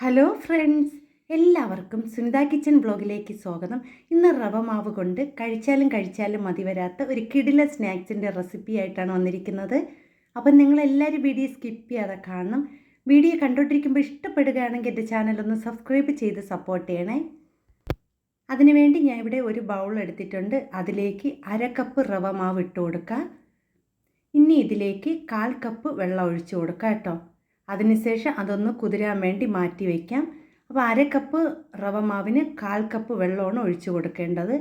Hello friends എല്ലാവർക്കും Sunitha kitchen ബ്ലോഗിലേക്ക് സ്വാഗതം. ഇന്ന് റവ മാവ് കൊണ്ട് കഴിച്ചാലും കഴിച്ചാലും മതി വരാത്ത ഒരു കിടില സ്നാക്സിന്റെ റെസിപ്പി ആയിട്ടാണ് വന്നിരിക്കുന്നത്. അപ്പം നിങ്ങളെല്ലാവരും വീഡിയോ സ്കിപ്പ് ചെയ്യാതെ കാണണം. വീഡിയോ കണ്ടുകൊണ്ടിരിക്കുമ്പോൾ ഇഷ്ടപ്പെടുകയാണെങ്കിൽ എന്റെ ചാനലൊന്ന് സബ്സ്ക്രൈബ് ചെയ്ത് സപ്പോർട്ട് ചെയ്യണേ. അതിനുവേണ്ടി ഞാൻ ഇവിടെ ഒരു ബൗൾ എടുത്തിട്ടുണ്ട്. അതിലേക്ക് അര കപ്പ് റവ മാവ് ഇട്ട് കൊടുക്കുക ഇനി ഇതിലേക്ക് കാൽ കപ്പ് വെള്ളം ഒഴിച്ചു കൊടുക്കുക കേട്ടോ. അതിനുശേഷം അതൊന്ന് കുതിരാൻ വേണ്ടി മാറ്റി വയ്ക്കാം. അപ്പോൾ അര കപ്പ് റവ മാവിന് കാൽ കപ്പ് വെള്ളമാണ് ഒഴിച്ചു കൊടുക്കേണ്ടത്.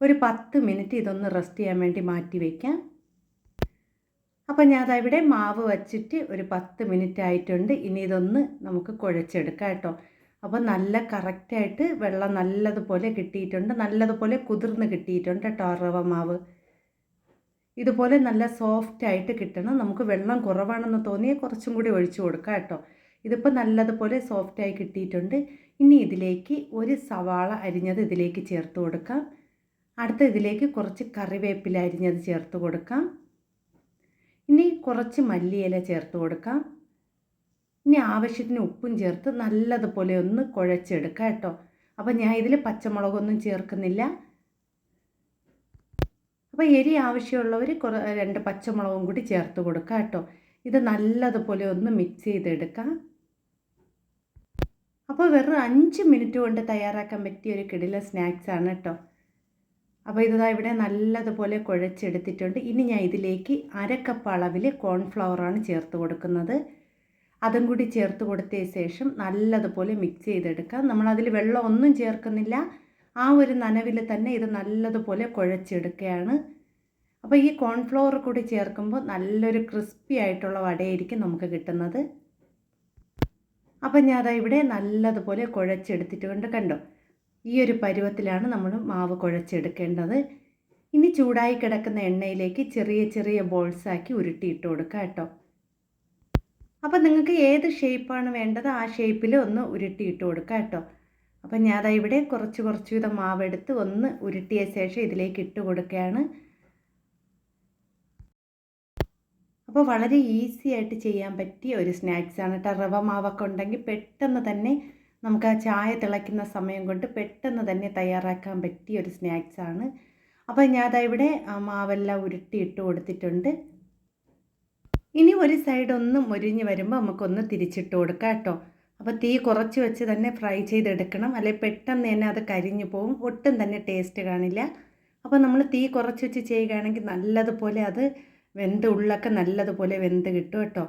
ഒരു പത്ത് മിനിറ്റ് ഇതൊന്ന് റെസ്റ്റ് ചെയ്യാൻ വേണ്ടി മാറ്റി വയ്ക്കാം. അപ്പോൾ ഞാൻ അതവിടെ മാവ് വച്ചിട്ട് ഒരു പത്ത് മിനിറ്റ് ആയിട്ടുണ്ട്. ഇനി ഇതൊന്ന് നമുക്ക് കുഴച്ചെടുക്കാം കേട്ടോ. അപ്പോൾ നല്ല കറക്റ്റായിട്ട് വെള്ളം നല്ലതുപോലെ കിട്ടിയിട്ടുണ്ട്. നല്ലതുപോലെ കുതിർന്ന് കിട്ടിയിട്ടുണ്ട് കേട്ടോ റവ മാവ്. ഇതുപോലെ നല്ല സോഫ്റ്റ് ആയിട്ട് കിട്ടണം. നമുക്ക് വെള്ളം കുറവാണെന്ന് തോന്നിയാൽ കുറച്ചും കൂടി ഒഴിച്ചു കൊടുക്കാം കേട്ടോ. ഇതിപ്പോൾ നല്ലതുപോലെ സോഫ്റ്റായി കിട്ടിയിട്ടുണ്ട്. ഇനി ഇതിലേക്ക് ഒരു സവാള അരിഞ്ഞത് ഇതിലേക്ക് ചേർത്ത് കൊടുക്കാം. അടുത്ത ഇതിലേക്ക് കുറച്ച് കറിവേപ്പില അരിഞ്ഞത് ചേർത്ത് കൊടുക്കാം. ഇനി കുറച്ച് മല്ലിയില ചേർത്ത് കൊടുക്കാം. ഇനി ആവശ്യത്തിന് ഉപ്പും ചേർത്ത് നല്ലതുപോലെ ഒന്ന് കുഴച്ചെടുക്കാം കേട്ടോ. അപ്പോൾ ഞാൻ ഇതിൽ പച്ചമുളകൊന്നും ചേർക്കുന്നില്ല. അപ്പോൾ എരി ആവശ്യമുള്ളവർ കുറ രണ്ട് പച്ചമുളകും കൂടി ചേർത്ത് കൊടുക്കുക കേട്ടോ. ഇത് നല്ലതുപോലെ ഒന്ന് മിക്സ് ചെയ്തെടുക്കാം. അപ്പോൾ വെറും അഞ്ച് മിനിറ്റ് കൊണ്ട് തയ്യാറാക്കാൻ പറ്റിയ ഒരു കിടില സ്നാക്സ് ആണ് കേട്ടോ. അപ്പോൾ ഇതാ ഇവിടെ നല്ലതുപോലെ കുഴച്ചെടുത്തിട്ടുണ്ട്. ഇനി ഞാൻ ഇതിലേക്ക് അരക്കപ്പ് കപ്പ് അളവിൽ കോൺഫ്ലവറാണ് ചേർത്ത് കൊടുക്കുന്നത്. അതും കൂടി ചേർത്ത് കൊടുത്തതിന് ശേഷം നല്ലതുപോലെ മിക്സ് ചെയ്തെടുക്കാം. നമ്മളതിൽ വെള്ളം ഒന്നും ചേർക്കുന്നില്ല. ആ ഒരു നനവിൽ തന്നെ ഇത് നല്ലതുപോലെ കുഴച്ചെടുക്കുകയാണ്. അപ്പോൾ ഈ കോൺഫ്ലവർ കൂടി ചേർക്കുമ്പോൾ നല്ലൊരു ക്രിസ്പി ആയിട്ടുള്ള വടയായിരിക്കും നമുക്ക് കിട്ടുന്നത്. അപ്പം ഞാൻ ഇവിടെ നല്ലതുപോലെ കുഴച്ചെടുത്തിട്ടുണ്ട് കണ്ടോ? ഈ ഒരു പരുവത്തിലാണ് നമ്മൾ മാവ് കുഴച്ചെടുക്കേണ്ടത്. ഇനി ചൂടായി കിടക്കുന്ന എണ്ണയിലേക്ക് ചെറിയ ചെറിയ ബോൾസാക്കി ഉരുട്ടിയിട്ട് കൊടുക്കുക കേട്ടോ. അപ്പം നിങ്ങൾക്ക് ഏത് ഷേപ്പാണ് വേണ്ടത് ആ ഷേപ്പിൽ ഒന്ന് ഉരുട്ടിയിട്ട് കൊടുക്കുക കേട്ടോ. അപ്പം ഞാൻ അതാ ഇവിടെ കുറച്ച് കുറച്ച് വീതം മാവെടുത്ത് ഒന്ന് ഉരുട്ടിയ ശേഷം ഇതിലേക്ക് ഇട്ട് കൊടുക്കുകയാണ്. അപ്പോൾ വളരെ ഈസി ആയിട്ട് ചെയ്യാൻ പറ്റിയ ഒരു സ്നാക്സാണ് കേട്ടോ. റവ മാവൊക്കെ ഉണ്ടെങ്കിൽ പെട്ടെന്ന് തന്നെ നമുക്ക് ആ ചായ തിളയ്ക്കുന്ന സമയം കൊണ്ട് പെട്ടെന്ന് തന്നെ തയ്യാറാക്കാൻ പറ്റിയ ഒരു സ്നാക്സാണ് അപ്പോൾ ഞാൻ അതാ ഇവിടെ മാവെല്ലാം ഉരുട്ടി ഇട്ട് കൊടുത്തിട്ടുണ്ട്. ഇനി ഒരു സൈഡ് ഒന്ന് മുരിഞ്ഞ് വരുമ്പോൾ നമുക്കൊന്ന് തിരിച്ചിട്ട് കൊടുക്കാം കേട്ടോ. അപ്പോൾ തീ കുറച്ച് വെച്ച് തന്നെ ഫ്രൈ ചെയ്തെടുക്കണം. അല്ലെങ്കിൽ പെട്ടെന്ന് തന്നെ അത് കരിഞ്ഞു പോകും ഒട്ടും തന്നെ ടേസ്റ്റ് കാണില്ല. അപ്പോൾ നമ്മൾ തീ കുറച്ച് വെച്ച് ചെയ്യുകയാണെങ്കിൽ നല്ലതുപോലെ അത് വെന്ത് ഉള്ളൊക്കെ നല്ലതുപോലെ വെന്ത് കിട്ടും കേട്ടോ.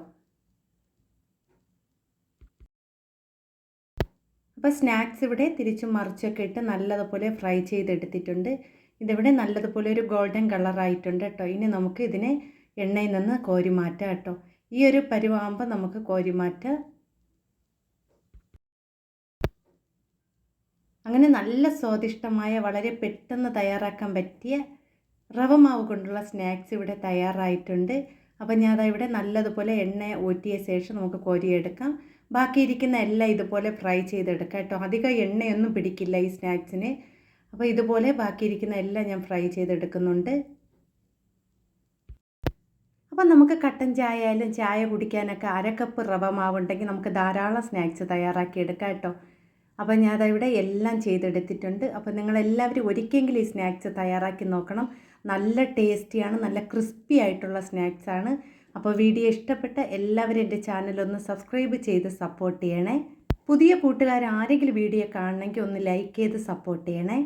അപ്പോൾ സ്നാക്സ് ഇവിടെ തിരിച്ചും മറിച്ചൊക്കെ ഇട്ട് നല്ലതുപോലെ ഫ്രൈ ചെയ്തെടുത്തിട്ടുണ്ട്. ഇതിവിടെ നല്ലതുപോലെ ഒരു ഗോൾഡൻ കളറായിട്ടുണ്ട് കേട്ടോ. ഇനി നമുക്ക് ഇതിനെ എണ്ണയിൽ നിന്ന് കോരി മാറ്റാം കേട്ടോ. ഈ ഒരു പരുവാകുമ്പോൾ നമുക്ക് കോരി മാറ്റാം അങ്ങനെ നല്ല സ്വാദിഷ്ടമായ വളരെ പെട്ടെന്ന് തയ്യാറാക്കാൻ പറ്റിയ റവ മാവ് കൊണ്ടുള്ള സ്നാക്സ് ഇവിടെ തയ്യാറായിട്ടുണ്ട്. അപ്പോൾ ഞാൻ ഇവിടെ നല്ലതുപോലെ എണ്ണ ഊറ്റിയ ശേഷം നമുക്ക് കോരിയെടുക്കാം. ബാക്കിയിരിക്കുന്ന എല്ലാം ഇതുപോലെ ഫ്രൈ ചെയ്തെടുക്കാം കേട്ടോ. അധികം എണ്ണയൊന്നും പിടിക്കില്ല ഈ സ്നാക്സിന്. അപ്പോൾ ഇതുപോലെ ബാക്കിയിരിക്കുന്ന എല്ലാം ഞാൻ ഫ്രൈ ചെയ്തെടുക്കുന്നുണ്ട്. അപ്പം നമുക്ക് കട്ടൻ ചായ ആയാലും ചായ കുടിക്കാനൊക്കെ അര കപ്പ് റവ മാവുണ്ടെങ്കിൽ നമുക്ക് ധാരാളം സ്നാക്സ് തയ്യാറാക്കി എടുക്കാം കേട്ടോ. അപ്പോൾ ഞാൻ എല്ലാം ചെയ്തെടുത്തിട്ടുണ്ട്. അപ്പോൾ നിങ്ങളെല്ലാവരും ഒരിക്കലെങ്കിലും ഈ സ്നാക്സ് തയ്യാറാക്കി നോക്കണം. നല്ല ടേസ്റ്റിയാണ് നല്ല ക്രിസ്പി ആയിട്ടുള്ള സ്നാക്സാണ് അപ്പോൾ വീഡിയോ ഇഷ്ടപ്പെട്ട എല്ലാവരും എന്റെ ചാനലൊന്ന് സബ്സ്ക്രൈബ് ചെയ്ത് സപ്പോർട്ട് ചെയ്യണേ. പുതിയ കൂട്ടുകാർ ആരെങ്കിലും വീഡിയോ കാണണമെങ്കിൽ ഒന്ന് ലൈക്ക് ചെയ്ത് സപ്പോർട്ട് ചെയ്യണേ.